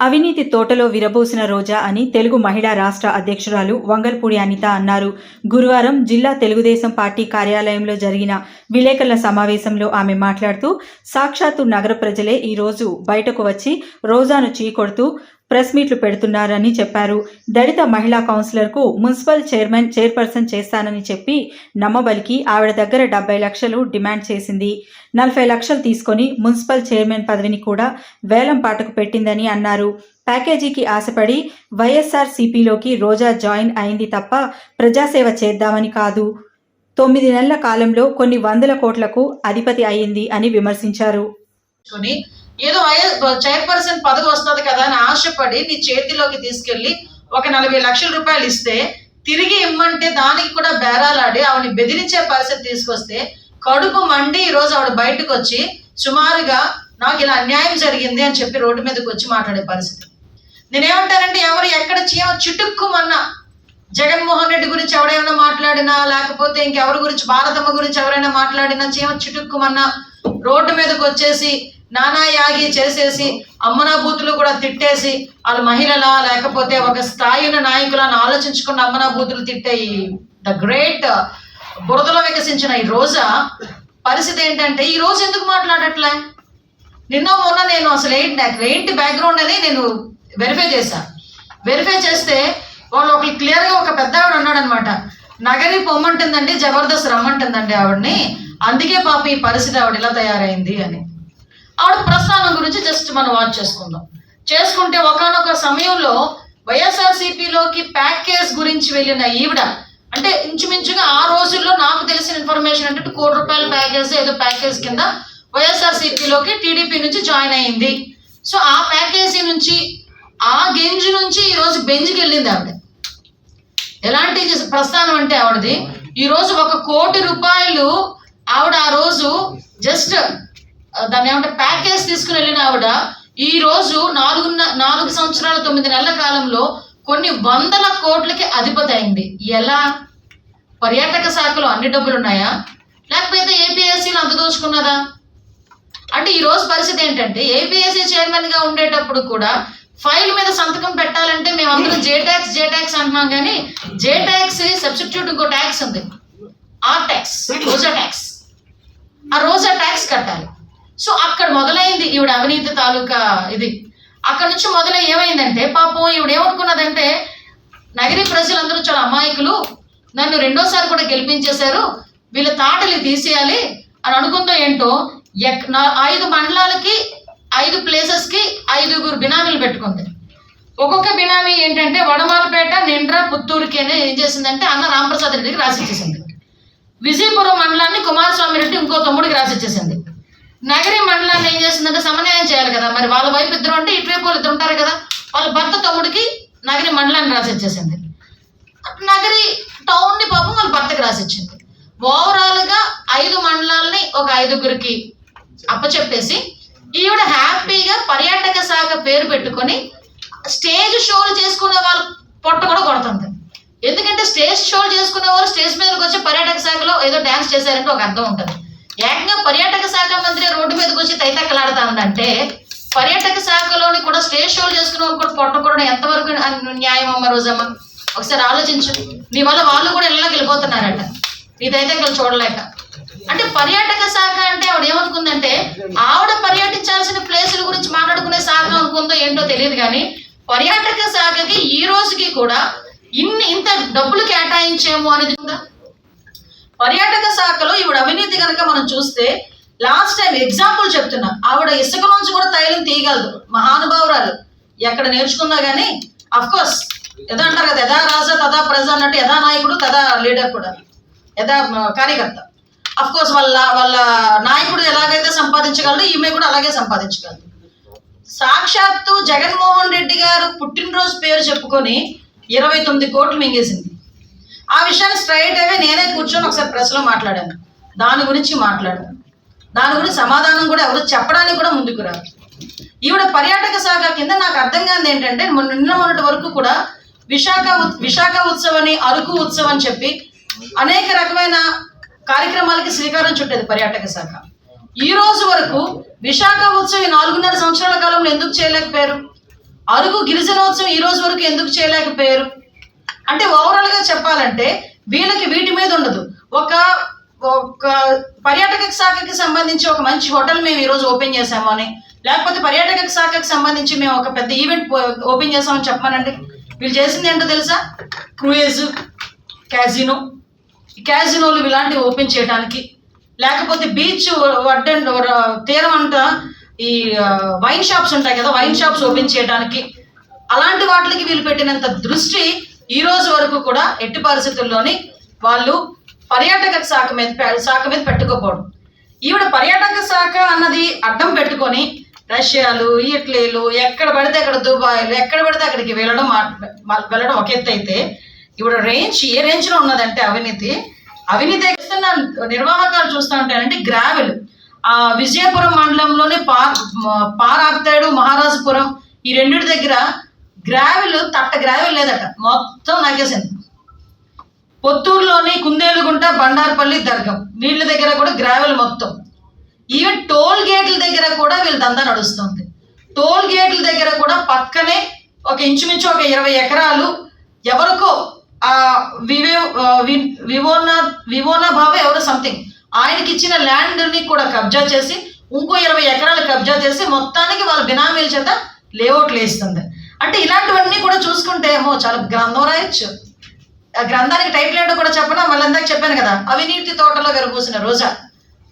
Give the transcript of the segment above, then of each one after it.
అవినీతి తోటలో విరబోసిన రోజా అని తెలుగు మహిళా రాష్ట్ర అధ్యక్షురాలు వంగల్పూడి అనిత అన్నారు. గురువారం జిల్లా తెలుగుదేశం పార్టీ కార్యాలయంలో జరిగిన విలేకరుల సమావేశంలో ఆమె మాట్లాడుతూ సాక్షాత్తు నగర ప్రజలే ఈ రోజు బయటకు వచ్చి రోజాను చీకొడుతూ ప్రెస్ మీట్లు పెడుతున్నారని చెప్పారు. దళిత మహిళా కౌన్సిలర్కు మున్సిపల్ చైర్మన్ చైర్పర్సన్ చేస్తానని చెప్పి నమ్మబలికి ఆవిడ దగ్గర డెబ్బై లక్షలు డిమాండ్ చేసింది. నలభై లక్షలు తీసుకొని మున్సిపల్ చైర్మన్ పదవిని కూడా వేలం పాటకు పెట్టిందని అన్నారు. ప్యాకేజీకి ఆశపడి వైఎస్ఆర్ సిపిలోకి రోజా జాయిన్ అయింది తప్ప ప్రజాసేవ చేద్దామని కాదు. తొమ్మిది నెలల కాలంలో కొన్ని వందల కోట్లకు అధిపతి అయింది అని విమర్శించారు. ఏదో చైర్పర్సన్ పదవి వస్తుంది కదా అని ఆశపడి నీ చేతిలోకి తీసుకెళ్ళి ఒక నలభై లక్షల రూపాయలు ఇస్తే తిరిగి ఇమ్మంటే దానికి కూడా బేరాలాడి ఆవిడని బెదిరించే పరిస్థితి తీసుకొస్తే కడుపు మండి ఈరోజు ఆవిడ బయటకు వచ్చి సుమారుగా నాకు ఇలా అన్యాయం జరిగింది అని చెప్పి రోడ్డు మీదకి వచ్చి మాట్లాడే పరిస్థితి. నేనేమంటానంటే ఎవరు ఎక్కడ చీమ చిటుక్కుమన్నా జగన్మోహన్ రెడ్డి గురించి ఎవడైనా మాట్లాడినా లేకపోతే ఇంకెవరి గురించి భారతమ్మ గురించి ఎవరైనా మాట్లాడినా చీమ చిటుక్కుమన్నా రోడ్డు మీదకి వచ్చేసి నానా యాగి చేసేసి అమ్మనా బూతులు కూడా తిట్టేసి వాళ్ళు మహిళలా లేకపోతే ఒక స్థాయిన నాయకులను ఆలోచించుకున్న అమ్మనా బూతులు తిట్టే ఈ ద గ్రేట్ బురదలో వికసించిన ఈ రోజా పరిస్థితి ఏంటంటే ఈ రోజు ఎందుకు మాట్లాడట్లే? నిన్న మొన్న నేను అసలు ఏంటి నాకు ఏంటి బ్యాక్గ్రౌండ్ అని నేను వెరిఫై చేశాను వెరిఫై చేస్తే వాళ్ళు ఒకరు క్లియర్గా ఒక పెద్ద ఆవిడ ఉన్నాడనమాట. నగరి పొమ్మంటుందండి జబర్దస్త్ రమ్మంటుందండి ఆవిడని. అందుకే పాప ఈ పరిస్థితి ఆవిడ ఇలా తయారైంది అని. ఆవిడ ప్రస్థానం గురించి జస్ట్ మనం వాచ్ చేసుకుందాం. చేసుకుంటే ఒకనొక సమయంలో వైఎస్ఆర్సీపీలోకి ప్యాకేజ్ గురించి వెళ్ళిన ఈవిడ అంటే ఇంచుమించుగా ఆ రోజుల్లో నాకు తెలిసిన ఇన్ఫర్మేషన్ అంటే కోటి రూపాయల ప్యాకేజ్ ఏదో ప్యాకేజ్ కింద వైఎస్ఆర్సీపీలోకి టీడీపీ నుంచి జాయిన్ అయింది. సో ఆ ప్యాకేజీ నుంచి ఆ గెంజ్ నుంచి ఈరోజు బెంజ్కి వెళ్ళింది ఆవిడ. ఎలాంటి ప్రస్థానం అంటే ఆవిడది? ఈరోజు ఒక కోటి రూపాయలు ఆవిడ ఆ రోజు జస్ట్ దాన్ని ఏమంటే ప్యాకేజ్ తీసుకుని వెళ్ళిన ఆవిడ ఈ రోజు నాలుగు నాలుగు సంవత్సరాల తొమ్మిది నెలల కాలంలో కొన్ని వందల కోట్లకి అధిపతి అయింది. ఎలా? పర్యాటక శాఖలో అన్ని డబ్బులు ఉన్నాయా? లేకపోతే ఏపీఎస్సీలు అంత దోచుకున్నదా? అంటే ఈ రోజు పరిస్థితి ఏంటంటే ఏపీఎస్సీ చైర్మన్గా ఉండేటప్పుడు కూడా ఫైల్ మీద సంతకం పెట్టాలంటే మేమందరం జే ట్యాక్స్ జే ట్యాక్స్ అంటున్నాం కానీ జే ట్యాక్స్ సబ్స్టిట్యూట్ ఇంకో ట్యాక్స్ ఉంది. ఆర్ ట్యాక్స్ రోజా ట్యాక్స్ ఆ రోజా ట్యాక్స్ కట్టాలి. సో అక్కడ మొదలైంది ఈవిడ అవినీతి తాలూకా ఇది. అక్కడ నుంచి మొదలై ఏమైందంటే పాపం ఈవిడ ఏమనుకున్నదంటే నగరి ప్రజలందరూ చాలా అమాయకులు నన్ను రెండోసారి కూడా గెలిపించేశారు వీళ్ళ తాటలు తీసేయాలి అని అనుకుందో ఏంటో ఎక్ నా- ఐదు మండలాలకి ఐదు ప్లేసెస్కి ఐదుగురు బినామీలు పెట్టుకుంది. ఒక్కొక్క బినామీ ఏంటంటే వడమాలపేట నిండ్ర పుత్తూరుకి అని ఏం చేసిందంటే అన్న రామప్రసాద్ రెడ్డికి రాసి ఇచ్చేసింది విజయపురం మండలాన్ని కుమారస్వామి రెడ్డి ఇంకో తమ్ముడికి రాసి ఇచ్చేసింది నగరి మండలాన్ని ఏం చేసిందంటే సమన్వయం చేయాలి కదా. మరి వాళ్ళ వైపు ఇద్దరు అంటే ఇటువైపు వాళ్ళు ఇద్దరు ఉంటారు కదా. వాళ్ళ భర్త తమ్ముడికి నగరి మండలాన్ని రాసి ఇచ్చేసింది. నగరి టౌన్ని పాపం వాళ్ళ భర్తకి రాసి ఓవరాల్గా ఐదు మండలాల్ని ఒక ఐదుగురికి అప్పచెప్పేసి ఈవిడ హ్యాపీగా పర్యాటక శాఖ పేరు పెట్టుకొని స్టేజ్ షోలు చేసుకునే వాళ్ళ పొట్ట కూడా కొడుతుంది. ఎందుకంటే స్టేజ్ షోలు చేసుకునే వాళ్ళు స్టేజ్ మీదకి వచ్చి పర్యాటక శాఖలో ఏదో డ్యాన్స్ చేశారంటే ఒక అర్థం ఉంటుంది. ఏకంగా పర్యాటక శాఖ మంత్రి రోడ్డు మీదకి వచ్చి తైతక్కలాడుతా ఉందంటే పర్యాటక శాఖలోని కూడా స్టేజ్ షోలు చేసుకున్న కూడా పొట్ట ఎంతవరకు న్యాయం అమ్మ రోజమ్మ? ఒకసారి ఆలోచించు. నీ వల్ల వాళ్ళు కూడా ఇళ్ళకి వెళ్ళిపోతున్నారట. నీ తైతక్కలు చూడలేక. అంటే పర్యాటక శాఖ అంటే ఆవిడ ఏమనుకుందంటే ఆవిడ పర్యటించాల్సిన ప్లేసుల గురించి మాట్లాడుకునే శాఖ అనుకుందో ఏంటో తెలియదు కానీ పర్యాటక శాఖకి ఈ రోజుకి కూడా ఇన్ని ఇంత డబ్బులు కేటాయించేమో అనేది ఉందా? పర్యాటక శాఖలో ఈవిడ అవినీతి కనుక మనం చూస్తే లాస్ట్ టైం ఎగ్జాంపుల్ చెప్తున్నా. ఆవిడ ఇసుక నుంచి కూడా తైలం తీయగలదు. మహానుభావురాలు. ఎక్కడ నేర్చుకున్నా కానీ అఫ్ కోర్స్ ఎదా అంటారు కదా యథా రాజా తదా ప్రజ అన్నట్టు యథా నాయకుడు తదా లీడర్ కూడా. యథా కార్యకర్త. అఫ్ కోర్స్ వాళ్ళ వాళ్ళ నాయకుడు ఎలాగైతే సంపాదించగలడు ఈమె కూడా అలాగే సంపాదించగలదు. సాక్షాత్తు జగన్మోహన్ రెడ్డి గారు పుట్టినరోజు పేరు చెప్పుకొని ఇరవై తొమ్మిది కోట్లు మింగేసింది. ఆ విషయాన్ని స్ట్రైట్ అవే నేనే కూర్చొని ఒకసారి ప్రెస్లో మాట్లాడాను. దాని గురించి మాట్లాడాను. దాని గురించి సమాధానం కూడా ఎవరు చెప్పడానికి కూడా ముందుకు రాదు ఈవిడ పర్యాటక శాఖ కింద నాకు అర్థం కాదు ఏంటంటే నిన్న మొన్నటి వరకు కూడా విశాఖ విశాఖ ఉత్సవని అరకు ఉత్సవం అని చెప్పి అనేక రకమైన కార్యక్రమాలకి శ్రీకారం చుట్టేది పర్యాటక శాఖ. ఈ రోజు వరకు విశాఖ ఉత్సవం నాలుగున్నర సంవత్సరాల కాలంలో ఎందుకు చేయలేకపోయారు? అరకు గిరిజనోత్సవం ఈ రోజు వరకు ఎందుకు చేయలేకపోయారు? అంటే ఓవరాల్గా చెప్పాలంటే వీళ్ళకి వీటి మీద ఉండదు. ఒక ఒక పర్యాటక శాఖకి సంబంధించి ఒక మంచి హోటల్ మేము ఈరోజు ఓపెన్ చేసాము అని లేకపోతే పర్యాటక శాఖకి సంబంధించి మేము ఒక పెద్ద ఈవెంట్ ఓపెన్ చేసామని చెప్పానండి వీళ్ళు చేసింది ఏంటో తెలుసా? Cruise casino. ఈ క్యాజినోలు ఇలాంటివి ఓపెన్ చేయడానికి లేకపోతే బీచ్ వడ్డ తీరం అంతా ఈ వైన్ షాప్స్ ఉంటాయి కదా వైన్ షాప్స్ ఓపెన్ చేయడానికి అలాంటి వాటికి వీళ్ళు పెట్టినంత దృష్టి ఈ రోజు వరకు కూడా ఎట్టి పరిస్థితుల్లోని వాళ్ళు పర్యాటక శాఖ మీద పె- శాఖ మీద పెట్టుకోపోవడం ఈవిడ పర్యాటక శాఖ అన్నది అడ్డం పెట్టుకొని రష్యాలు ఇటలీలు ఎక్కడ పడితే అక్కడ దుబాయ్లు ఎక్కడ పడితే అక్కడికి వెళ్ళడం వెళ్ళడం ఒక ఎత్తు అయితే ఇప్పుడు రేంజ్ ఏ రేంజ్లో ఉన్నదంటే అవినీతి. అవినీతి ఎక్స్తున్న నిర్వాహకాలు చూస్తూ ఉంటానంటే గ్రావెల్. ఆ విజయపురం మండలంలోనే పార్ పారాప్తాడు మహారాజపురం ఈ రెండింటి దగ్గర గ్రావెల్ తట్ట గ్రావెల్ లేదట. మొత్తం నాకేసింది పొత్తూరులోని కుందేలుగుంట బండార్పల్లి దర్గం. వీళ్ళ దగ్గర కూడా గ్రావెల్ మొత్తం. ఈవెన్ టోల్ గేట్ల దగ్గర కూడా వీళ్ళ దందా నడుస్తుంది. టోల్ గేట్ల దగ్గర కూడా పక్కనే ఒక ఇంచుమించు ఒక ఇరవై ఎకరాలు ఎవరికో ఆ వివే వివోనా వివోనా భావ ఎవరో సంథింగ్. ఆయనకి ఇచ్చిన ల్యాండ్ని కూడా కబ్జా చేసి ఇంకో ఇరవై ఎకరాలు కబ్జా చేసి మొత్తానికి వాళ్ళ బినామీల చేత లేఅవుట్లు వేస్తుంది. అంటే ఇలాంటివన్నీ కూడా చూసుకుంటే ఏమో చాలా గ్రంథం రాయొచ్చు. ఆ గ్రంథానికి టైటిల్ ఏంటో కూడా చెప్పనా? మళ్ళీ ఇందాక చెప్పాను కదా అవినీతి తోటలో విరబూసిన రోజా.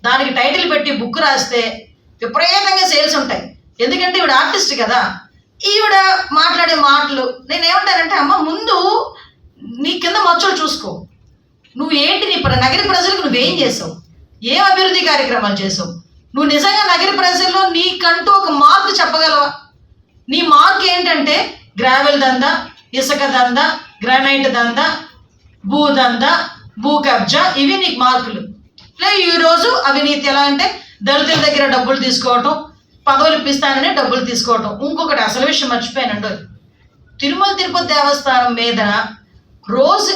దానికి టైటిల్ పెట్టి బుక్ రాస్తే విపరీతంగా సేల్స్ ఉంటాయి. ఎందుకంటే ఈవిడ ఆర్టిస్ట్ కదా. ఈవిడ మాట్లాడే మాటలు నేనేమంటానంటే అమ్మ ముందు నీ కింద మచ్చలు చూసుకో. నువ్వు ఏంటి నీ నగర ప్రజలకు నువ్వేం చేసావు? ఏం అభివృద్ధి కార్యక్రమాలు చేసావు? నువ్వు నిజంగా నగర ప్రజల్లో నీకంటూ ఒక మార్పు చెప్పగలవా? నీ మార్క్ ఏంటంటే గ్రావెల్ దందా ఇసుక దంద గ్రానైట్ దంద భూ దంద భూ కబ్జా ఇవి నీకు మార్కులు లే. ఈరోజు అవినీతి ఎలా అంటే దళితుల దగ్గర డబ్బులు తీసుకోవటం పదవులు ఇప్పిస్తానని డబ్బులు తీసుకోవటం. ఇంకొకటి అసలు విషయం మర్చిపోయానండి తిరుమల తిరుపతి దేవస్థానం మీద రోజు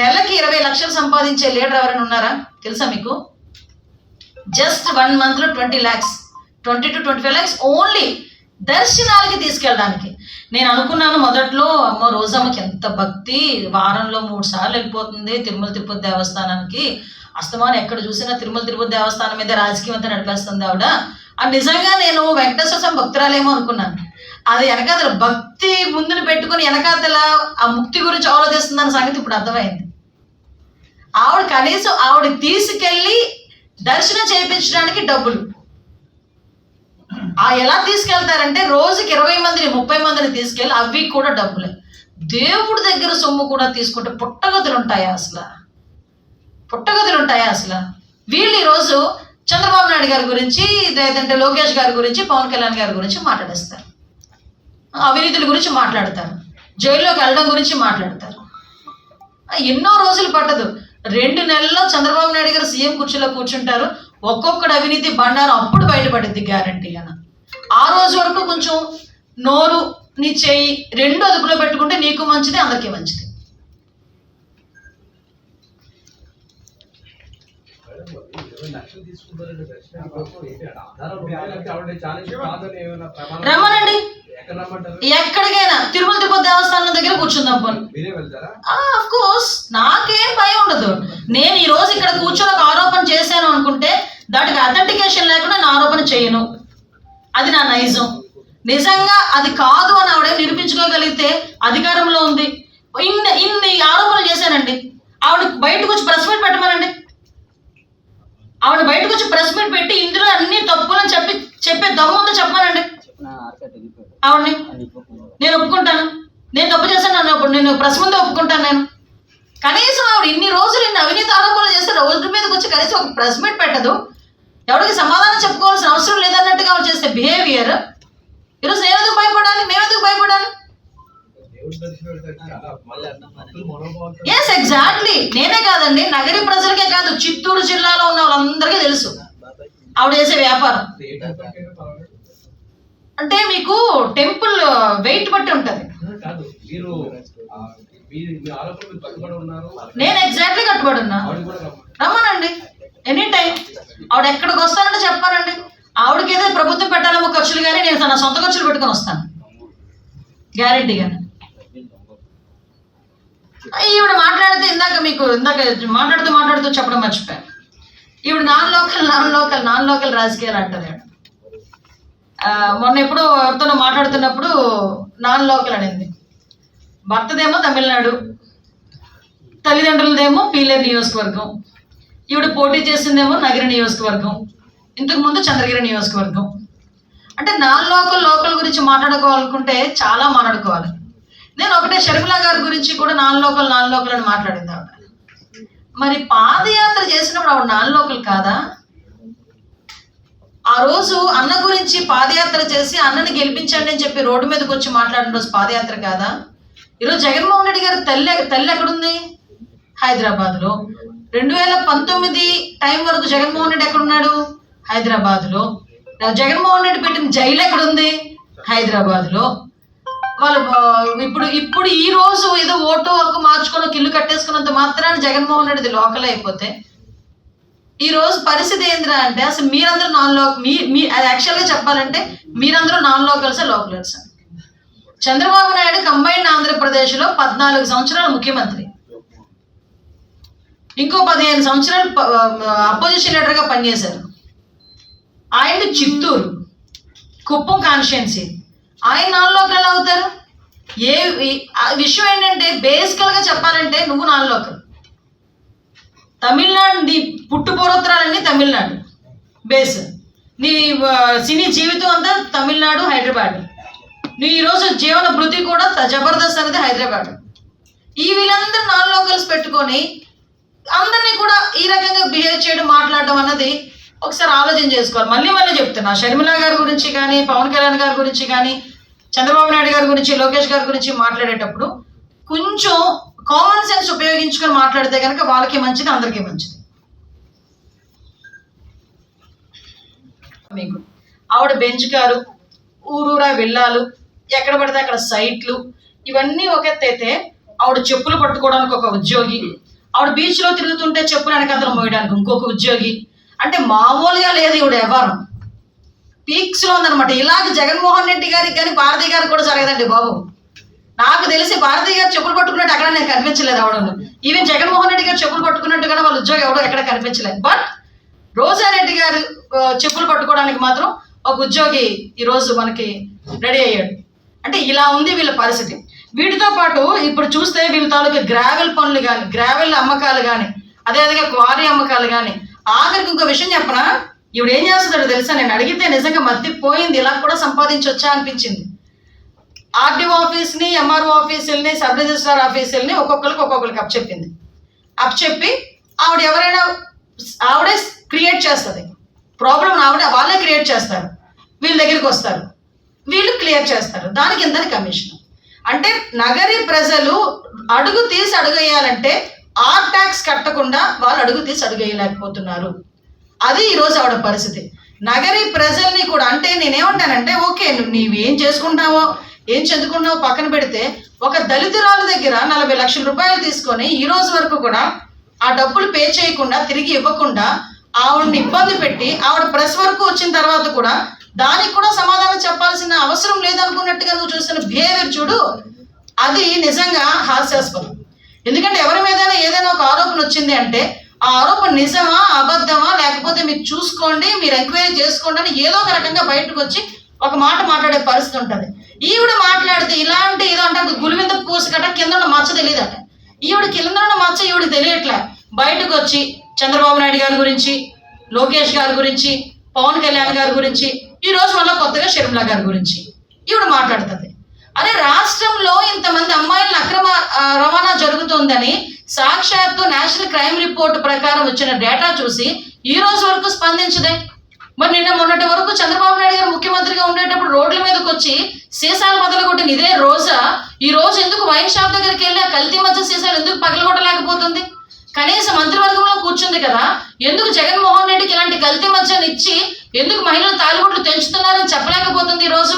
నెలకి ఇరవై లక్షలు సంపాదించే లీడర్ ఎవరైనా ఉన్నారా? తెలుసా మీకు? జస్ట్ వన్ మంత్లో twenty lakhs twenty two twenty five lakhs only దర్శనాలకి తీసుకెళ్ళడానికి. నేను అనుకున్నాను మొదట్లో అమ్మ రోజమ్మకి ఎంత భక్తి! వారంలో మూడు సార్లు వెళ్ళిపోతుంది తిరుమల తిరుపతి దేవస్థానానికి. అస్తమానం ఎక్కడ చూసినా తిరుమల తిరుపతి దేవస్థానం మీద రాజకీయం అంతా నడిపేస్తుంది ఆవిడ. అది నిజంగా నేను వెంకటేశ్వర స్వామి భక్తురాలేమో అనుకున్నాను. అది వెనకాతల భక్తి ముందుని పెట్టుకుని వెనకాతల ఆ ముక్తి గురించి ఆలోచిస్తుందన్న సంగతి ఇప్పుడు అర్థమైంది. ఆవిడ కనీసం ఆవిడ తీసుకెళ్ళి దర్శనం చేయించడానికి డబ్బులు. ఆ ఎలా తీసుకెళ్తారంటే రోజుకి ఇరవై మందిని ముప్పై మందిని తీసుకెళ్ళి అవి కూడా డబ్బులే. దేవుడి దగ్గర సొమ్ము కూడా తీసుకుంటే పుట్టగదులు ఉంటాయా అసలు? పుట్టగదులు ఉంటాయా అసలు? వీళ్ళు ఈరోజు చంద్రబాబు నాయుడు గారి గురించి లేదంటే లోకేష్ గారి గురించి పవన్ కళ్యాణ్ గారి గురించి మాట్లాడేస్తారు. అవినీతుల గురించి మాట్లాడతారు. జైల్లోకి వెళ్ళడం గురించి మాట్లాడతారు. ఎన్నో రోజులు పట్టదు. రెండు నెలల్లో చంద్రబాబు నాయుడు గారు సీఎం కుర్చీలో కూర్చుంటారు. ఒక్కొక్కటి అవినీతి బండారం అప్పుడు బయటపడింది గ్యారంటీ అని ఆ రోజు వరకు కొంచెం నోరు నీ చేయి రెండు అదుపులో పెట్టుకుంటే నీకు మంచిది అందరికీ మంచిది. రమ్మనండి. ఎక్కడికైనా తిరుమల తిరుపతి దేవస్థానం దగ్గర కూర్చుందాం పోనీ. ఆఫ్ కోర్స్ నాకేం భయం ఉండదు. నేను ఈ రోజు ఇక్కడ కూర్చొని ఒక ఆరోపణ చేశాను అనుకుంటే దానికి అథెంటికేషన్ లేకుండా నా ఆరోపణ చేయను. అది నా నైజం. నిజంగా అది కాదు అని ఆవిడ నిరూపించుకోగలిగితే అధికారంలో ఉంది. ఇన్ని ఇన్ని ఆరోపణలు చేశానండి. ఆవిడ బయటకు వచ్చి ప్రెస్ మీట్ పెట్టమనండి. ఆవిడ బయటకు వచ్చి ప్రెస్ మీట్ పెట్టి ఇందులో అన్ని తప్పులని చెప్పి చెప్పే దమ్ము ఉందో చెప్పానండి ఆవిడని. నేను ఒప్పుకుంటాను. నేను తప్పు చేశాను నన్ను ఇప్పుడు నేను ప్రెస్ ముందే ఒప్పుకుంటాను నేను. కనీసం ఆవిడ ఇన్ని రోజులు ఇన్ని అవినీతి ఆరోపణలు చేస్తే రోజు మీదకి వచ్చి కనీసం ఒక ప్రెస్ మీట్ పెట్టదు. ఎవరికి సమాధానం చెప్పుకోవాల్సిన అవసరం లేదన్నట్టుగా చేస్తే బిహేవియర్ ఈరోజు నేను ఎందుకు భయపడాలి? మేము ఎందుకు భయపడాలి? ఎస్ ఎగ్జాక్ట్లీ నేనే కాదండి. నగరి ప్రజలకే కాదు చిత్తూరు జిల్లాలో ఉన్న వాళ్ళందరికీ తెలుసు. ఆవిడ చేసే వ్యాపారం. అంటే మీకు టెంపుల్ వెయిట్ బట్టి ఉంటుంది. నేను ఎగ్జాక్ట్లీ కట్టుబడి ఉన్నా. రమ్మనండి. ఎనీ టైం ఆవిడ ఎక్కడికి వస్తానంటే చెప్పారండి ఆవిడకి ఏదో ప్రభుత్వం పెట్టాలేమో ఖర్చులు కానీ నేను నా సొంత ఖర్చులు పెట్టుకొని వస్తాను. గ్యారెంటీగా ఈవిడ మాట్లాడితే ఇందాక మీకు ఇందాక మాట్లాడుతూ మాట్లాడుతూ చెప్పడం మర్చిపోయాను. ఈవిడ non local non local non local రాజకీయాలు అంటారు మొన్న ఎప్పుడో ఎవరితోనో మాట్లాడుతున్నప్పుడు నాన్ లోకల్ అనింది. భర్తదేమో తమిళనాడు తల్లిదండ్రులదేమో పీలేరు నియోజకవర్గం. ఈవిడ పోటీ చేసిందేమో నగర నియోజకవర్గం ఇంతకు ముందు చంద్రగిరి నియోజకవర్గం. అంటే నాన్ లోకల్ లోకల్ గురించి మాట్లాడుకోవాలనుకుంటే చాలా మాట్లాడుకోవాలి. నేను ఒకటే షర్మిల గారి గురించి కూడా నాన్ లోకల్ నాన్ లోకల్ అని మాట్లాడింది ఆవిడ. మరి పాదయాత్ర చేసినప్పుడు ఆవిడ నాన్ లోకల్ కాదా? ఆ రోజు అన్న గురించి పాదయాత్ర చేసి అన్నని గెలిపించండి అని చెప్పి రోడ్డు మీదకి వచ్చి మాట్లాడిన రోజు పాదయాత్ర కాదా? ఈరోజు జగన్మోహన్ రెడ్డి గారి తల్లి తల్లి ఎక్కడుంది? హైదరాబాద్లో. రెండు వేల పంతొమ్మిది టైం వరకు జగన్మోహన్ రెడ్డి ఎక్కడున్నాడు? హైదరాబాద్లో. జగన్మోహన్ రెడ్డి పెట్టిన జైలు ఎక్కడుంది? హైదరాబాద్లో. వాళ్ళు ఇప్పుడు ఇప్పుడు ఈ రోజు ఏదో ఓటు హక్కు మార్చుకొని ఒక ఇల్లు కట్టేసుకున్నంత మాత్రాన జగన్మోహన్ రెడ్డిది లోకల్ అయిపోతే ఈ రోజు పరిస్థితి ఏంద్రా అంటే అసలు మీరందరూ నాన్లో మీ మీ అది యాక్చువల్గా చెప్పాలంటే మీరందరూ నాన్ లోకల్సా లోకలర్స్ చంద్రబాబు నాయుడు కంబైన్డ్ ఆంధ్రప్రదేశ్లో పద్నాలుగు సంవత్సరాల ముఖ్యమంత్రి. ఇంకో పదిహేను సంవత్సరాలు అపోజిషన్ లీడర్గా పనిచేశారు. ఆయన చిత్తూరు కుప్పం కాన్స్టిట్యున్సీ. ఆయన నాలుగు అవుతారు? ఏ ఆ విషయం ఏంటంటే బేసికల్గా చెప్పాలంటే నువ్వు నాలుగు తమిళనాడు నీ పుట్టు పూర్వోత్తరాలన్నీ తమిళనాడు. బేస్. నీ సినీ జీవితం అంతా తమిళనాడు హైదరాబాద్. నీ ఈరోజు జీవన భృతి కూడా జబర్దస్త్ అనేది హైదరాబాద్. ఈ వీళ్ళందరూ నాన్ లోకల్స్ పెట్టుకొని అందరినీ కూడా ఈ రకంగా బిహేవ్ చేయడం మాట్లాడడం అన్నది ఒకసారి ఆలోచన చేసుకోవాలి. మళ్ళీ మళ్ళీ చెప్తున్నా. షర్మిల గారి గురించి కానీ పవన్ కళ్యాణ్ గారి గురించి కానీ చంద్రబాబు నాయుడు గారి గురించి లోకేష్ గారి గురించి మాట్లాడేటప్పుడు కొంచెం కామన్ సెన్స్ ఉపయోగించుకొని మాట్లాడితే కనుక వాళ్ళకి మంచిది అందరికీ మంచిది. మీకు ఆవిడ బెంచ్ కారు ఊరూరా వెళ్ళాలు ఎక్కడ పడితే అక్కడ సైట్లు ఇవన్నీ ఒక ఎత్తైతే ఆవిడ చెప్పులు పట్టుకోవడానికి ఒక ఉద్యోగి ఆవిడ బీచ్లో తిరుగుతుంటే చెప్పులు వెనకాతలు మోయడానికి ఇంకొక ఉద్యోగి. అంటే మామూలుగా లేదు ఈవిడ వ్యవహారం పీక్స్లో ఉందన్నమాట. ఇలాగ జగన్మోహన్ రెడ్డి గారికి కానీ భారతి గారికి కూడా జరగదండి బాబు. నాకు తెలిసి భారతి గారు చెప్పులు పట్టుకున్నట్టు అక్కడ నేను కనిపించలేదు అవడం ఈవెన్ జగన్మోహన్ రెడ్డి గారు చెప్పులు పట్టుకున్నట్టు కానీ వాళ్ళ ఉద్యోగం ఎవడో ఎక్కడ కనిపించలేదు బట్ రోజారెడ్డి గారు చెప్పులు పట్టుకోవడానికి మాత్రం ఒక ఉద్యోగి ఈరోజు మనకి రెడీ అయ్యాడు. అంటే ఇలా ఉంది వీళ్ళ పరిస్థితి. వీటితో పాటు ఇప్పుడు చూస్తే వీళ్ళ తాలూకు గ్రావెల్ పనులు కానీ గ్రావెల్ అమ్మకాలు కానీ అదేవిధంగా క్వారీ అమ్మకాలు కానీ ఆఖరికి ఇంకో విషయం చెప్పనా? ఇవిడ ఏం చేస్తున్నాడు తెలుసా? నేను అడిగితే నిజంగా మధ్య పోయింది ఇలా కూడా సంపాదించవచ్చా అనిపించింది. ఆర్డీఓ ఆఫీస్ని ఎంఆర్ఓ ఆఫీసుల్ని సబ్ రిజిస్ట్రార్ ఆఫీసుల్ని ఒక్కొక్కరికి ఒక్కొక్కరికి అప్ చెప్పింది. అప్ చెప్పి ఆవిడ ఎవరైనా ఆవిడే క్రియేట్ చేస్తుంది. ప్రాబ్లం ఆవిడ వాళ్ళే క్రియేట్ చేస్తారు. వీళ్ళ దగ్గరికి వస్తారు. వీళ్ళు క్లియర్ చేస్తారు. దానికి ఇందని కమిషన్. అంటే నగరి ప్రజలు అడుగు తీసి అడుగేయాలంటే ఆర్ ట్యాక్స్ కట్టకుండా వాళ్ళు అడుగు తీసి అడుగేయలేకపోతున్నారు. అది ఈరోజు ఆవిడ పరిస్థితి. నగరి ప్రజల్ని కూడా అంటే నేనేమంటానంటే ఓకే నువ్వు నీవేం చేసుకుంటావో ఏం చదువుకున్నావో పక్కన పెడితే ఒక దళితురాలు దగ్గర నలభై లక్షల రూపాయలు తీసుకొని ఈ రోజు వరకు కూడా ఆ డబ్బులు పే చేయకుండా తిరిగి ఇవ్వకుండా ఆవిడని ఇబ్బంది పెట్టి ఆవిడ ప్రెస్ వరకు వచ్చిన తర్వాత కూడా దానికి కూడా సమాధానం చెప్పాల్సిన అవసరం లేదనుకున్నట్టుగా నువ్వు చూస్తున్న బిహేవియర్ చూడు అది నిజంగా హాస్యాస్పదం. ఎందుకంటే ఎవరి మీద ఏదైనా ఒక ఆరోపణ వచ్చింది అంటే ఆ ఆరోపణ నిజమా అబద్ధమా లేకపోతే మీరు చూసుకోండి మీరు ఎంక్వైరీ చేసుకోండి అని ఏదో ఒక రకంగా బయటకు వచ్చి ఒక మాట మాట్లాడే పరిస్థితి ఉంటుంది. ఈవిడ మాట్లాడితే ఇలాంటి ఏదో అంటే గురి పూసకట కింద ఉన్న మచ్చ తెలియదట. ఈవిడ కింద ఉన్న మచ్చ ఈవిడ తెలియట్లే. బయటకు వచ్చి చంద్రబాబు నాయుడు గారి గురించి లోకేష్ గారి గురించి పవన్ కళ్యాణ్ గారి గురించి ఈ రోజు మళ్ళీ కొత్తగా షర్మిల గారి గురించి. ఈవిడ మాట్లాడుతుంది. అరే రాష్ట్రంలో ఇంతమంది అమ్మాయిల అక్రమ రవాణా జరుగుతోందని సాక్షాత్తు నేషనల్ క్రైమ్ రిపోర్ట్ ప్రకారం వచ్చిన డేటా చూసి ఈ రోజు వరకు స్పందించదే. మరి నిన్న మొన్నటి వరకు చంద్రబాబు నాయుడు గారు ముఖ్యమంత్రిగా ఉండేటప్పుడు రోడ్ల మీదకి వచ్చి సీసాలు మొదలుకొట్టిన ఇదే రోజా? ఈ రోజు ఎందుకు వైన్ షాప్ దగ్గరికి వెళ్ళి ఆ కల్తీ మధ్య సీసాలు ఎందుకు పగలగొట్టలేకపోతుంది? కనీసం మంత్రివర్గంలో కూర్చుంది కదా. ఎందుకు జగన్మోహన్ రెడ్డికి ఇలాంటి కల్తీ మధ్యని ఇచ్చి ఎందుకు మహిళలు తాలిబొట్లు తెంచుతున్నారని చెప్పలేకపోతుంది ఈ రోజు?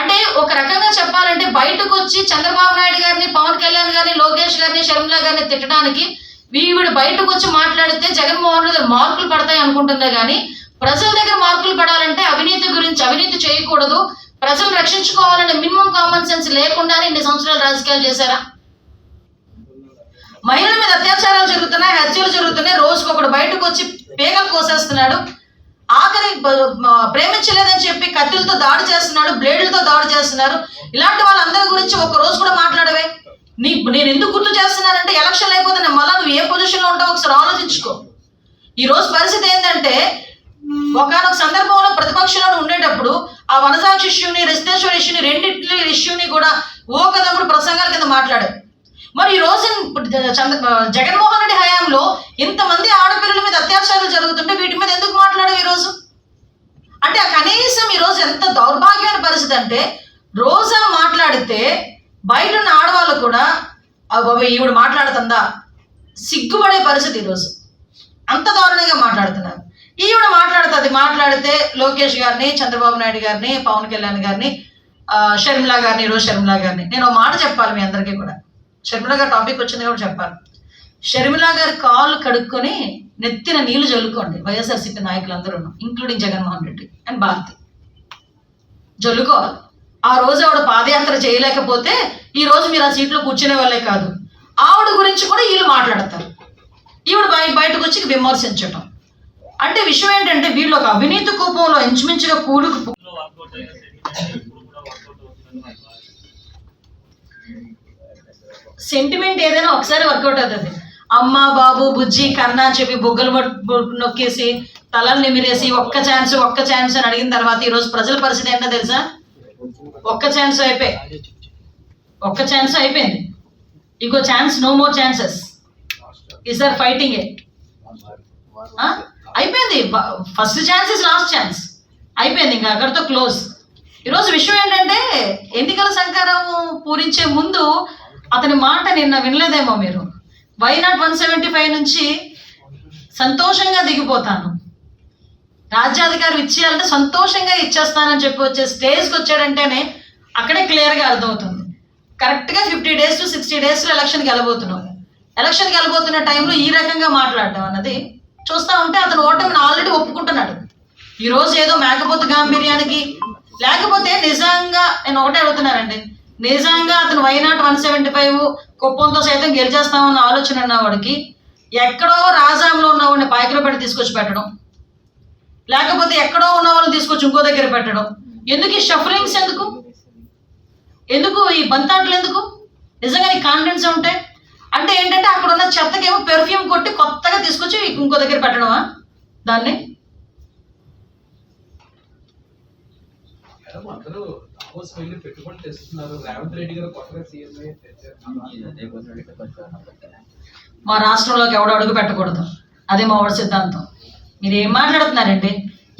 అంటే ఒక రకంగా చెప్పాలంటే బయటకు వచ్చి చంద్రబాబు నాయుడు గారిని పవన్ కళ్యాణ్ గారిని లోకేష్ గారిని షర్మిల గారిని తిట్టడానికి వీడు బయటకు వచ్చి మాట్లాడితే జగన్మోహన్ రెడ్డి మార్కులు పడతాయి అనుకుంటుందే కానీ ప్రజల దగ్గర మార్కులు పడాలంటే అవినీతి గురించి అవినీతి చేయకూడదు. ప్రజలు రక్షించుకోవాలనే మినిమం కామన్ సెన్స్ లేకుండానే ఇన్ని సంవత్సరాలు రాజకీయాలు చేశారా? మహిళల మీద అత్యాచారాలు జరుగుతున్నాయి హత్యలు జరుగుతున్నాయి. రోజుకు ఒకడు బయటకు వచ్చి పేగలు కోసేస్తున్నాడు. ఆఖరి ప్రేమించలేదని చెప్పి కత్తులతో దాడి చేస్తున్నాడు బ్లేడ్లతో దాడి చేస్తున్నారు. ఇలాంటి వాళ్ళందరి గురించి ఒక రోజు కూడా మాట్లాడవే. నీ నేను ఎందుకు గుర్తు చేస్తున్నానంటే ఎలక్షన్ అయిపోతే నేను మళ్ళా నువ్వు ఏ పొజిషన్లో ఉంటావు ఒకసారి ఆలోచించుకో. ఈ రోజు పరిస్థితి ఏంటంటే ఒకనొక సందర్భంలో ప్రతిపక్షంలో ఉండేటప్పుడు ఆ వనసాక్షి ఇష్యూని రిస్తేశ్వర ఇష్యూని రెండింటి ఇష్యూని కూడా ఓ కదప్పుడు ప్రసంగాల కింద మాట్లాడారు మరి ఈ రోజు చంద్ర జగన్మోహన్ రెడ్డి హయాంలో ఇంతమంది ఆడపిల్లల మీద అత్యాచారాలు జరుగుతుంటే వీటి మీద ఎందుకు మాట్లాడవు ఈరోజు? అంటే ఆ కనీసం ఈరోజు ఎంత దౌర్భాగ్యమైన పరిస్థితి అంటే రోజా మాట్లాడితే బయట ఉన్న ఆడవాళ్ళు కూడా ఈవిడ మాట్లాడుతుందా? సిగ్గుపడే పరిస్థితి ఈరోజు అంత దారుణంగా మాట్లాడుతున్నారు. ఈవిడ మాట్లాడుతుంది మాట్లాడితే లోకేష్ గారిని చంద్రబాబు నాయుడు గారిని పవన్ కళ్యాణ్ గారిని షర్మిలా గారిని ఈరోజు షర్మిలా గారిని. నేను ఒక మాట చెప్పాలి మీ అందరికీ కూడా. షర్మిల గారి టాపిక్ వచ్చింది కూడా చెప్పాను షర్మిల గారి కాళ్ళు కడుక్కొని నెత్తిన నీళ్ళు జల్లుకోండి వైఎస్ఆర్సీపీ నాయకులందరూ ఇంక్లూడింగ్ జగన్మోహన్ రెడ్డి అండ్ భారతి. జల్లుకోవాలి. ఆ రోజు ఆవిడ పాదయాత్ర చేయలేకపోతే ఈ రోజు మీరు ఆ సీట్లో కూర్చునే వాళ్ళే కాదు. ఆవిడ గురించి కూడా వీళ్ళు మాట్లాడతారు. ఈవిడ బయ బయటకు వచ్చి విమర్శించటం. అంటే విషయం ఏంటంటే వీళ్ళు ఒక అవినీతి కూపంలో ఇంచుమించుగా కూడుకు సెంటిమెంట్ ఏదైనా ఒకసారి వర్కౌట్ అవుతుంది. అమ్మ బాబు బుజ్జి కన్న అని చెప్పి బొగ్గలు నొక్కేసి తలలు నిమిరేసి ఒక్క ఛాన్స్ ఒక్క ఛాన్స్ అని అడిగిన తర్వాత ఈరోజు ప్రజల పరిస్థితి ఏంటో తెలుసా? ఒక్క ఛాన్స్ అయిపోయి ఒక్క ఛాన్స్ అయిపోయింది. ఇంకో ఛాన్స్ నో మోర్ ఛాన్సెస్ ఈసారి ఫైటింగ్ అయిపోయింది. First chance is last chance అయిపోయింది ఇంకా అక్కడితో క్లోజ్ ఈరోజు విషయం ఏంటంటే ఎన్నికల సంకారం పూరించే ముందు అతని మాట నిన్న వినలేదేమో మీరు? Why not one seventy five నుంచి సంతోషంగా దిగిపోతాను? రాజ్యాధికారి ఇచ్చేయాలంటే సంతోషంగా ఇచ్చేస్తానని చెప్పి వచ్చే స్టేజ్కి వచ్చాడంటేనే అక్కడే క్లియర్గా అర్థమవుతుంది. కరెక్ట్గా ఫిఫ్టీ డేస్ టు సిక్స్టీ డేస్లో ఎలక్షన్కి వెళ్ళబోతున్నాం. ఎలక్షన్కి వెళ్ళబోతున్న టైంలో ఈ రకంగా మాట్లాడడం అన్నది చూస్తూ ఉంటే అతను ఓటమిని ఆల్రెడీ ఒప్పుకుంటున్నాడు. ఈరోజు ఏదో మేకపోతు గాంభీర్యానికి లేకపోతే నిజంగా నేను ఒకటే అడుగుతున్నానండి నిజంగా అతను why not one seventy five కుప్పంతో సైతం గెలిచేస్తామన్న ఆలోచన ఉన్నవాడికి ఎక్కడో రాజాంలో ఉన్నవాడిని పాయకులో పెట్టి తీసుకొచ్చి పెట్టడం. లేకపోతే ఎక్కడో ఉన్న వాళ్ళని తీసుకొచ్చి ఇంకో దగ్గర పెట్టడం. ఎందుకు ఈ షఫలింగ్స్ ఎందుకు? ఎందుకు ఈ బంతాట్లు ఎందుకు? నిజంగా నీ కాన్ఫిడెన్స్ ఉంటే? అంటే ఏంటంటే అక్కడ ఉన్న చెత్తకేమో పెర్ఫ్యూమ్ కొట్టి కొత్తగా తీసుకొచ్చి ఇంకో దగ్గర పెట్టడమా దాన్ని? మేడం వెళ్ళి పెట్టుబడి తెస్తున్నారు రేవంత్ రెడ్డి గారు కొత్తగా సీఎం మా రాష్ట్రంలోకి ఎవడో అడుగు పెట్టకూడదు. అదే మా వాడి సిద్ధాంతం. మీరు ఏం మాట్లాడుతున్నారండి?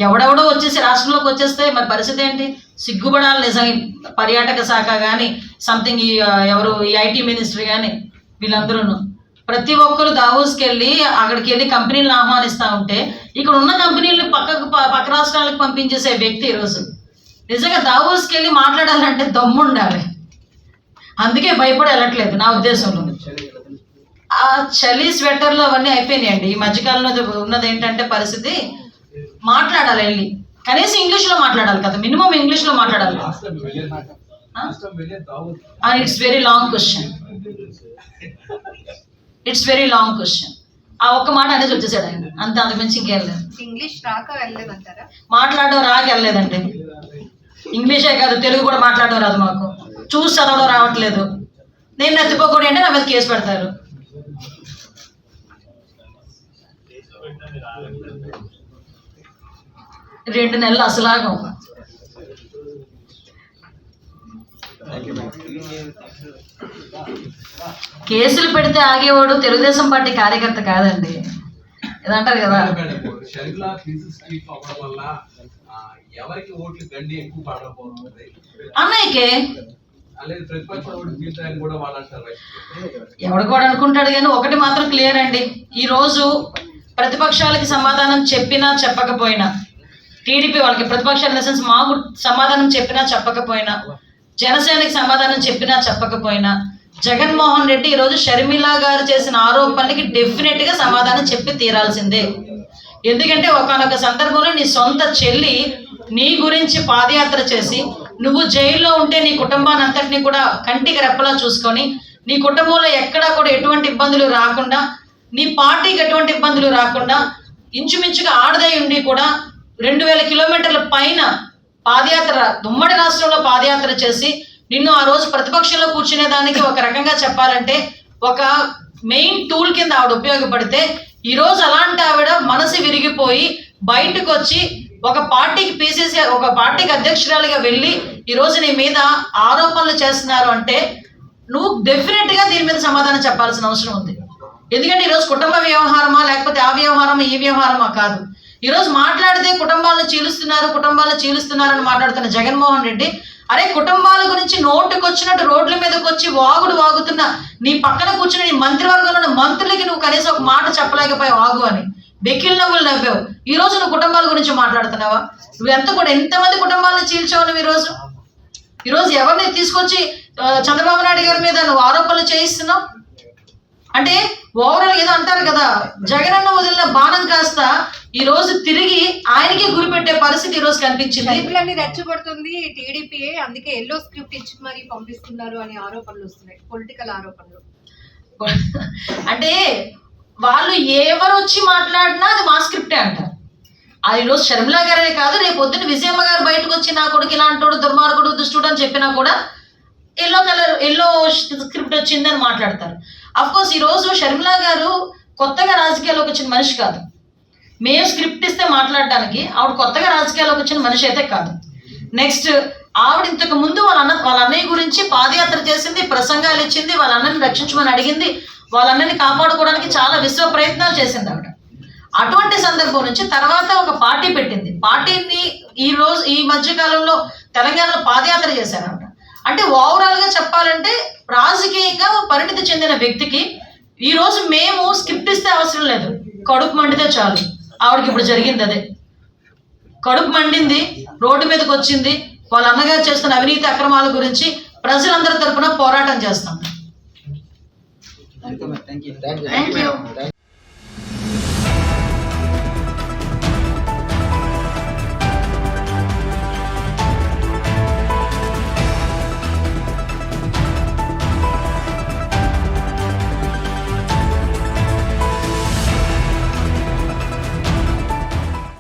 ఎవడెవడో వచ్చేసి రాష్ట్రంలోకి వచ్చేస్తే మరి పరిస్థితి ఏంటి? సిగ్గుపడాలి నిజంగా. పర్యాటక శాఖ కానీ సంథింగ్ ఈ ఎవరు ఈ ఐటీ మినిస్టర్ కానీ వీళ్ళందరూ ప్రతి ఒక్కరు దావోస్కి వెళ్ళి అక్కడికి వెళ్ళి కంపెనీలను ఆహ్వానిస్తూ ఉంటే ఇక్కడ ఉన్న కంపెనీలను పక్కకు పక్క రాష్ట్రాలకు పంపించేసే వ్యక్తి ఈరోజు. నిజంగా దావోస్కి వెళ్ళి మాట్లాడాలంటే దమ్ము ఉండాలి అందుకే భయపడి వెళ్ళట్లేదు నా ఉద్దేశంలో. ఆ చలి స్వెటర్లు అవన్నీ అయిపోయినాయండి. ఈ మధ్యకాలంలో ఉన్నది ఏంటంటే పరిస్థితి మాట్లాడాలి వెళ్ళి. కనీసం ఇంగ్లీష్లో మాట్లాడాలి కదా మినిమం ఇంగ్లీష్లో మాట్లాడాలి it's very long question it's very long question ఆ ఒక్క మాట అనేది వచ్చేసాడు ఆయన అంత అంతకుమించి ఇంకేం లేదు. ఇంగ్లీష్ రాక వెళ్ళలేదంటారా? మాట్లాడడం రాక వెళ్ళలేదండి. ఇంగ్లీషే కాదు తెలుగు కూడా మాట్లాడడం రాదు మాకు చూసి చదవడం రావట్లేదు నేను నచ్చిపోకూడదు అంటే నా మీద కేసు పెడతారు రెండు నెలలు అసలాగం కేసులు పెడితే ఆగేవాడు తెలుగుదేశం పార్టీ కార్యకర్త కాదండి ఇదంటారు కదా ఎవరికి ఓట్లు గండి ఎక్కువ అన్నయ్యకే? ఎవడు కూడా అనుకుంటాడు కానీ ఒకటి మాత్రం క్లియర్ అండి. ఈ రోజు ప్రతిపక్షాలకి సమాధానం చెప్పినా చెప్పకపోయినా టీడీపీ వాళ్ళకి ప్రతిపక్షాల మాకు సమాధానం చెప్పినా చెప్పకపోయినా జనసేనకి సమాధానం చెప్పినా చెప్పకపోయినా జగన్మోహన్ రెడ్డి ఈరోజు షర్మిల గారు చేసిన ఆరోపణలకి డెఫినెట్గా సమాధానం చెప్పి తీరాల్సిందే. ఎందుకంటే ఒకనొక సందర్భంలో నీ సొంత చెల్లి నీ గురించి పాదయాత్ర చేసి నువ్వు జైల్లో ఉంటే నీ కుటుంబాన్ని అంతటిని కూడా కంటికి రెప్పలా చూసుకొని నీ కుటుంబంలో ఎక్కడా కూడా ఎటువంటి ఇబ్బందులు రాకుండా నీ పార్టీకి ఎటువంటి ఇబ్బందులు రాకుండా ఇంచుమించుగా ఆడదై ఉండి కూడా రెండు వేల కిలోమీటర్ల పైన పాదయాత్ర దుమ్మడి రాష్ట్రంలో పాదయాత్ర చేసి నిన్ను ఆ రోజు ప్రతిపక్షంలో కూర్చునే దానికి ఒక రకంగా చెప్పాలంటే ఒక మెయిన్ టూల్ కింద ఆవిడ ఉపయోగపడితే ఈరోజు అలాంటి ఆవిడ మనసు విరిగిపోయి బయటకు వచ్చి ఒక పార్టీకి పీసీసీ ఒక పార్టీకి అధ్యక్షురాలిగా వెళ్ళి ఈ రోజు నీ మీద ఆరోపణలు చేస్తున్నారు అంటే నువ్వు డెఫినెట్గా దీని మీద సమాధానం చెప్పాల్సిన అవసరం ఉంది. ఎందుకంటే ఈరోజు కుటుంబ వ్యవహారమా లేకపోతే ఆ వ్యవహారమా ఈ వ్యవహారమా కాదు. ఈరోజు మాట్లాడితే కుటుంబాలను చీలుస్తున్నారు కుటుంబాలను చీలుస్తున్నారని మాట్లాడుతున్న జగన్మోహన్ రెడ్డి అరే కుటుంబాల గురించి నోటుకు వచ్చినట్టు రోడ్ల మీదకి వచ్చి వాగుడు వాగుతున్న నీ పక్కన కూర్చుని నీ మంత్రివర్గంలో ఉన్న మంత్రులకి నువ్వు కనీసం ఒక మాట చెప్పలేకపోయావు వాగు అని. బెకిల్ నవ్వులు నవ్వావు. ఈ రోజు నువ్వు కుటుంబాల గురించి మాట్లాడుతున్నావా? నువ్వు ఎంత కూడా ఎంతమంది కుటుంబాలను చీల్చావు నువ్వు ఈ రోజు? ఎవరిని తీసుకొచ్చి చంద్రబాబు నాయుడు గారి మీద నువ్వు ఆరోపణలు చేయిస్తున్నావు? అంటే ఓవరాల్ ఏదో అంటారు కదా జగనన్న వదిలిన బాణం కాస్త ఈ రోజు తిరిగి ఆయనకే గురిపెట్టే పరిస్థితి ఈ రోజు కనిపించింది. రైతులన్నీ రెచ్చగొడుతుంది టీడీపీ అందుకే ఎల్లో స్క్రిప్ట్ ఇచ్చి మరి పంపిస్తున్నారు అనే ఆరోపణలు వస్తున్నాయి పొలిటికల్ ఆరోపణలు. అంటే వాళ్ళు ఎవరు వచ్చి మాట్లాడినా అది మా స్క్రిప్టే అంటారు. అది ఈరోజు షర్మిలా గారే కాదు రేపు పొద్దున్న విజయమ్మ గారు బయటకు వచ్చి నా కొడుకు ఇలాంటోడు దుర్మార్గుడు దుష్టుడు అని చెప్పినా కూడా ఎల్లో కలర్ ఎల్లో స్క్రిప్ట్ వచ్చిందని మాట్లాడతారు. అఫ్కోర్స్ ఈరోజు ఈ రోజు షర్మిలా గారు కొత్తగా రాజకీయాల్లోకి వచ్చిన మనిషి కాదు. మేము స్క్రిప్ట్ ఇస్తే మాట్లాడడానికి ఆవిడ కొత్తగా రాజకీయాల్లోకి వచ్చిన మనిషి అయితే కాదు. నెక్స్ట్ ఆవిడ ఇంతకు ముందు వాళ్ళ అన్న వాళ్ళ అన్నయ్య గురించి పాదయాత్ర చేసింది ప్రసంగాలు ఇచ్చింది వాళ్ళ అన్నని రక్షించమని అడిగింది వాళ్ళ అన్నని కాపాడుకోవడానికి చాలా విశ్వ ప్రయత్నాలు చేసింది ఆవిడ. అటువంటి సందర్భం నుంచి తర్వాత ఒక పార్టీ పెట్టింది. పార్టీని ఈ రోజు ఈ మధ్యకాలంలో తెలంగాణలో పాదయాత్ర చేశారు ఆవిడ. అంటే ఓవరాల్గా చెప్పాలంటే రాజకీయంగా పరిణితి చెందిన వ్యక్తికి ఈ రోజు మేము స్క్రిప్ట్ ఇస్తే అవసరం లేదు. కడుపు మండితే చాలు. ఆవిడకి ఇప్పుడు జరిగింది అదే. కడుపు మండింది రోడ్డు మీదకి వచ్చింది. వాళ్ళ అన్నగారు చేస్తున్న అవినీతి అక్రమాల గురించి ప్రజలందరి తరపున పోరాటం చేస్తాం. Thank you